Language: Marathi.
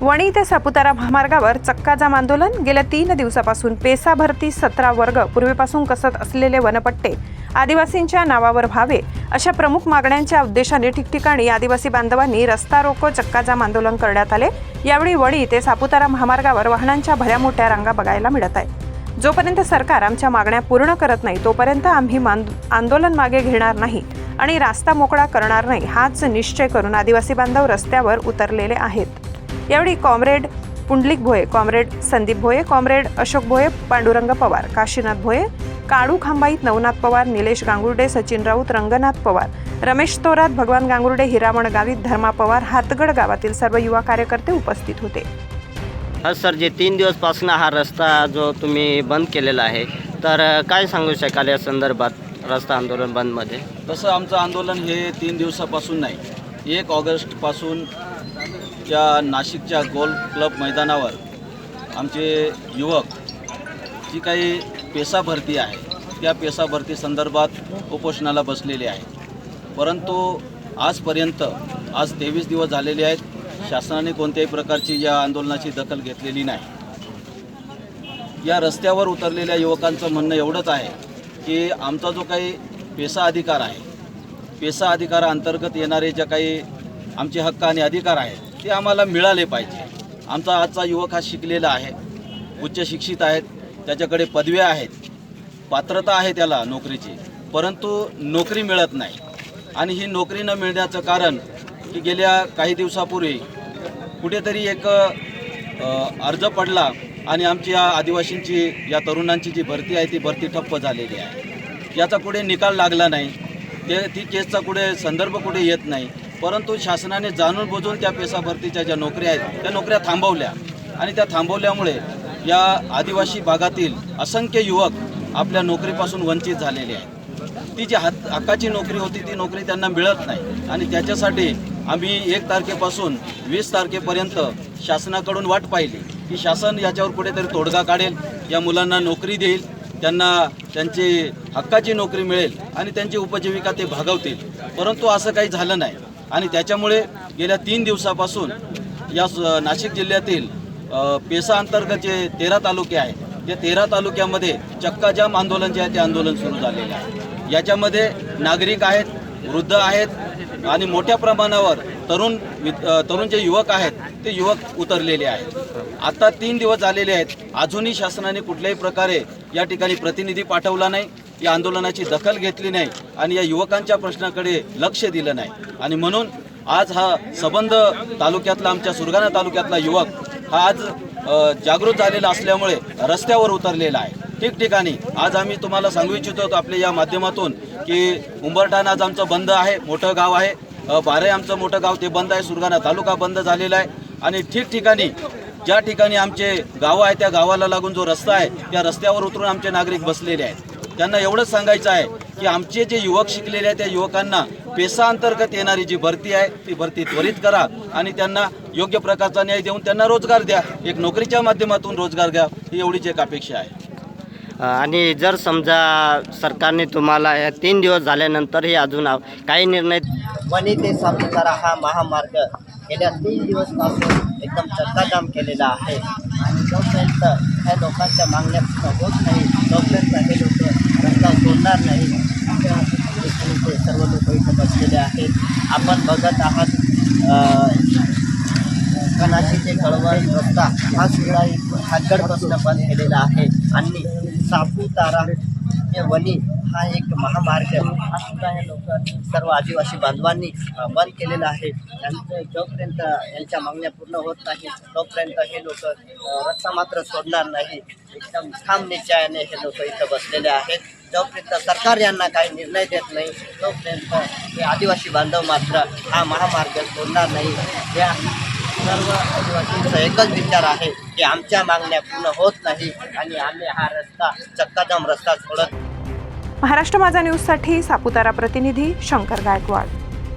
वणी ते सापुतारा महामार्गावर चक्काजाम आंदोलन. गेल्या तीन दिवसापासून पेसा भरती सतरा वर्ग पूर्वीपासून कसत असलेले वनपट्टे आदिवासींच्या नावावर व्हावे अशा प्रमुख मागण्यांच्या उद्देशाने ठिकठिकाणी आदिवासी बांधवांनी रस्ता रोको चक्काजाम आंदोलन करण्यात आले. यावेळी वणी ते सापुतारा महामार्गावर वाहनांच्या भल्या मोठ्या रांगा बघायला मिळत आहे जोपर्यंत सरकार आमच्या मागण्या पूर्ण करत नाही तोपर्यंत आम्ही मान- आंदोलन मागे घेणार नाही आणि रास्ता मोकळा करणार नाही हाच निश्चय करून आदिवासी बांधव रस्त्यावर उतरलेले आहेत. यावेळी comrade Pundlik Bhoye comrade Sandeep Bhoye comrade Ashok Bhoye Pandurang Pawar Kashinath Bhoye Kalu Khambait Navnath Pawar Nilesh Gangurde Sachin Raut Ranganath Pawar Ramesh Torat Bhagwan Gangurde Hiraman Gavit धर्मा पवार हातगड गावातील सर्व युवा कार्यकर्ते उपस्थित होते. हा सर जे तीन दिवसपासून हा रस्ता जो तुम्ही बंद केलेला आहे तर काय सांगू शकाल या संदर्भात रस्ता आंदोलन बंदमध्ये? तसं आमचं आंदोलन हे तीन दिवसापासून नाही. एक ऑगस्टपासून त्या नाशिकच्या गोल क्लब मैदानावर आमचे युवक जी काही पेसा भरती आहे त्या पेसा भरती संदर्भात उपोषणाला बसलेले आहे परंतु आजपर्यंत आज तेवीस दिवस झालेले आहेत शासनाने कोणत्याही प्रकारची या आंदोलनाची दखल घेतलेली नाही. या रस्त्यावर उतरलेल्या युवकांचं म्हणणं एवढंच आहे की आमचा जो काही पेसा अधिकार आहे पेसा अधिकाराअंतर्गत येणारे ज्या काही आमचे हक्क आणि अधिकार आहेत ते आम्हाला मिळाले पाहिजे. आमचा आजचा युवक हा शिकलेला आहे उच्च शिक्षित आहेत त्याच्याकडे पदव्या आहेत पात्रता आहे त्याला नोकरीची परंतु नोकरी मिळत नाही. आणि ही नोकरी न मिळण्याचं कारण की गेल्या काही दिवसापूर्वी कुठेतरी एक अर्ज पडला आणि आमच्या आदिवासींची या तरुणांची जी भरती आहे ती भरती ठप्प झालेली आहे. याचा कुठे निकाल लागला नाही. ते ती केसचा कुठे संदर्भ कुठे येत नाही. परंतु शासनाने जाणून बुजून त्या पेसा भरतीच्या ज्या नोकऱ्या आहेत त्या नोकऱ्या थांबवल्या. आणि त्या थांबवल्यामुळे या आदिवासी भागातील असंख्य युवक आपल्या नोकरीपासून वंचित झालेले आहेत. ती जी हात हक्काची नोकरी होती ती नोकरी त्यांना मिळत नाही. आणि त्याच्यासाठी आम्ही एक तारखेपासून वीस तारखेपर्यंत शासनाकडून वाट पाहिली की शासन याच्यावर कुठेतरी तोडगा काढेल या मुलांना नोकरी देईल त्यांना त्यांची हक्काची नोकरी मिळेल आणि त्यांची उपजीविका ते भागवतील. परंतु असं काही झालं नाही. आणि त्याच्यामुळे गेल्या तीन दिवसापासून या नाशिक जिल्ह्यातील पेसा अंतर्गत जे तेरा तालुके आहेत त्या तेरा तालुक्यामध्ये चक्काजाम आंदोलन जे आहे ते आंदोलन सुरू झालेलं आहे. याच्यामध्ये नागरिक आहेत वृद्ध आहेत आणि मोठ्या प्रमाणावर तरुण विद- तरुण जे युवक आहेत ते युवक उतरलेले आहेत. आता तीन दिवस झालेले आहेत. अजूनही शासनाने कुठल्याही प्रकारे या ठिकाणी प्रतिनिधी पाठवला नाही या आंदोलनाची दखल घेतली नाही आणि या युवकांच्या प्रश्नाकडे लक्ष दिलं नाही. आणि म्हणून आज हा सबंध तालुक्यातला आमच्या सुरगाणा तालुक्यातला युवक हा आज जागृत झालेला असल्यामुळे रस्त्यावर उतरलेला आहे. ठिकठिकाणी. आज आम्ही तुम्हाला सांगू इच्छितो आपल्या या माध्यमातून की उंबरठाण आज आमचं बंद आहे मोठं गाव आहे. बारे आमचं मोठं गाव ते बंद आहे. सुरगाणा तालुका बंद झालेला आहे. आणि ठिकठिकाणी ज्या ठिकाणी आमचे गावं आहे त्या गावाला लागून जो रस्ता आहे त्या रस्त्यावर उतरून आमचे नागरिक बसलेले आहेत. त्यांना एवढंच सांगायचं आहे की आमचे जे युवक शिकलेले आहेत त्या युवकांना पेसा अंतर्गत येणारी जी भरती आहे ती भरती त्वरित करा आणि त्यांना योग्य प्रकारचा न्याय देऊन त्यांना रोजगार द्या. एक नोकरीच्या माध्यमातून रोजगार द्या ही एवढीच एक अपेक्षा आहे. आणि जर समजा सरकारने तुम्हाला या तीन दिवस झाल्यानंतरही अजून काही निर्णय वणी ते सापुतारा हा महामार्ग. गेल्या तीन दिवसपासून एकदम चक्काजाम केलेला आहे. आणि जोपर्यंत ह्या लोकांच्या मागण्या होत नाही तोपर्यंत हे लोक रस्ता सोडणार नाही ते सर्व लोक इथं बसलेले आहेत. आपण बघत आहात कणाची ते कळवण रस्ता हा सुद्धा इथून हातगडपासून बंद केलेला आहे. आणि सापुतारा ते वणी हा एक महामार्ग हा सुद्धा हे लोक सर्व आदिवासी बांधवांनी बंद केलेला आहे. त्यांचं जोपर्यंत यांच्या मागण्या पूर्ण होत नाही तोपर्यंत हे लोक रस्ता मात्र सोडणार नाही. एकदम ठाम निश्चयाने हे लोक इथं बसलेले आहेत. जोपर्यंत सरकार यांना काही निर्णय देत नाही तोपर्यंत हे आदिवासी बांधव मात्र हा महामार्ग सोडणार नाही. या सर्व आदिवासींचा एकच विचार आहे. की आमच्या मागण्या पूर्ण होत नाही आणि आम्ही हा रस्ता चक्काजाम रस्ता सोडत महाराष्ट्र माझा न्यूजसाठी सापुतारा प्रतिनिधी शंकर गायकवाड.